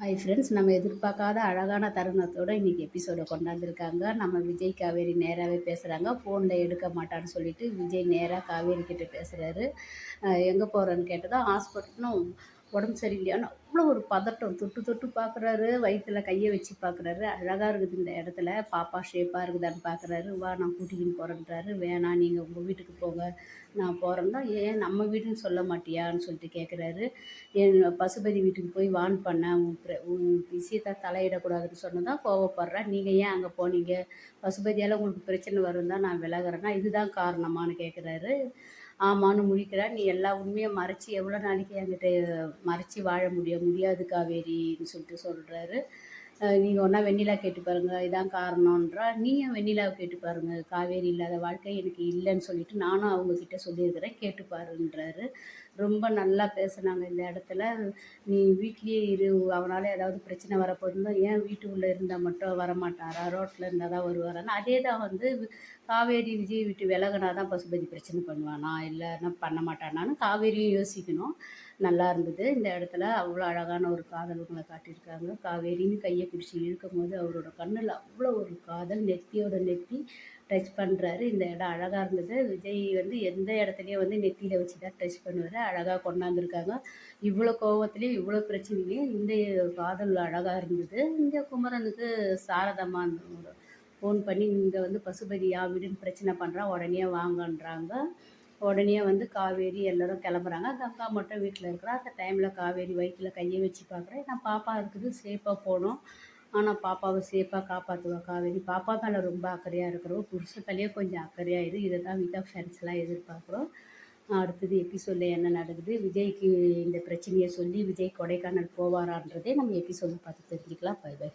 Hi friends நம்ம எதிர்பார்க்காத அழகான தருணத்தோட இன்றைக்கி எபிசோடை கொண்டாந்துருக்காங்க. நம்ம விஜய் காவேரி நேராகவே பேசுகிறாங்க ஃபோனில் எடுக்க மாட்டான்னு சொல்லிட்டு விஜய் நேராக காவேரி கிட்ட பேசுகிறாரு எங்கே போகிறேன்னு கேட்டதும் ஹாஸ்பிட்டலும் உடம்பு சரியில்லையான்னு அவ்வளோ ஒரு பதட்டம். தொட்டு தொட்டு பார்க்குறாரு வயிற்றுல கையை வச்சு பார்க்குறாரு அழகாக இருக்குது இந்த இடத்துல. பாப்பா ஷேப்பாக இருக்குதான்னு பார்க்குறாரு வா நான் கூட்டிக்கின்னு போகிறேன்றாரு வேணாம் நீங்கள் உங்கள் வீட்டுக்கு போங்க. நான் போகிறேன்னா ஏன் நம்ம வீடுன்னு சொல்ல மாட்டியான்னு சொல்லிட்டு கேட்குறாரு என் பசுபதி வீட்டுக்கு போய் வான் பண்ணேன் உன் உன் விஷயத்தை தலையிடக்கூடாதுன்னு சொன்னதான் கோவப்படுறேன் நீங்கள் ஏன் அங்கே போனீங்க? பசுபதியால் உங்களுக்கு பிரச்சனை வரும் தான் நான் விலகிறேன்னா இதுதான் காரணமானு கேட்குறாரு ஆமான்னு முழிக்கிறா நீ எல்லா உண்மையை மறைச்சி எவ்வளோ நாளைக்கு என்கிட்ட மறைச்சி வாழ முடியும்? முடியாது காவேரின்னு சொல்லிட்டு சொல்கிறாரு நீங்கள் ஒன்றா வெண்ணிலா கேட்டு பாருங்கள் இதான் காரணன்றா நீயும் வெண்ணிலாவை கேட்டு பாருங்கள் காவேரி இல்லாத வாழ்க்கை எனக்கு இல்லைன்னு சொல்லிட்டு நானும் அவங்கக்கிட்ட சொல்லியிருக்கிறேன் கேட்டு பாருன்றாரு. ரொம்ப நல்லா பேசுனாங்க இந்த இடத்துல. நீ வீட்லேயே இரு அவனால் ஏதாவது பிரச்சனை வரப்போகுதுன்னா ஏன் வீட்டுக்குள்ளே இருந்தால் மட்டும் வரமாட்டாரா? ரோட்டில் இருந்தால் தான் வருவாரான்னு. அதே தான் வந்து காவேரி விஜய் விட்டு விலகினா தான் பசுபதி பிரச்சனை பண்ணுவானா? இல்லைன்னா பண்ண மாட்டானான்னு காவேரியும் யோசிக்கணும். நல்லா இருந்தது. இந்த இடத்துல அவ்வளோ அழகான ஒரு காதல் உங்களை காட்டியிருக்காங்க. காவேரின்னு கையை பிடிச்சி இழுக்கும் போது அவரோட கண்ணில் அவ்வளோ ஒரு காதல் நெத்தியோட நெத்தி டச் பண்ணுறாரு இந்த இடம் அழகாக இருந்தது. விஜய் வந்து எந்த இடத்துலையும் வந்து நெத்தியில் வச்சு தான் டச் பண்ணுவார். அழகாக கொண்டாந்துருக்காங்க. இவ்வளோ கோபத்துலேயும் இவ்வளோ பிரச்சனையும் இந்த காதல் அழகாக இருந்தது. இந்த குமரனுக்கு சாரதம்மா ஃபோன் பண்ணி இங்கே வந்து பசுபதி யா வீடுன்னு பிரச்சனை பண்ணுறான் உடனே வாங்கன்றாங்க. உடனே வந்து காவேரி எல்லோரும் கிளம்புறாங்க. அந்த அக்கா மட்டும் வீட்டில் இருக்கிறா. அந்த டைமில் காவேரி வயிற்றில் கையை வச்சு பார்க்குறேன் நான் பாப்பா இருக்குது சேஃபாக போகணும். ஆனால் பாப்பாவை சேஃபாக காப்பாற்றுவா காவேரி? பாப்பா மேலே ரொம்ப அக்கறையாக இருக்கிறோம் புருஷன் மேலேயே கொஞ்சம் அக்கறையாக இரு இதை தான் வீட்டாக ஃப்ரெண்ட்ஸ்லாம் எதிர்பார்க்குறோம். அடுத்தது எபிசோடில் என்ன நடக்குது? விஜய்க்கு இந்த பிரச்சனையை சொல்லி விஜய் கொடைக்கானல் போவாரான்றதே நம்ம எபிசோடில் பார்த்து தெரிஞ்சுக்கலாம். By by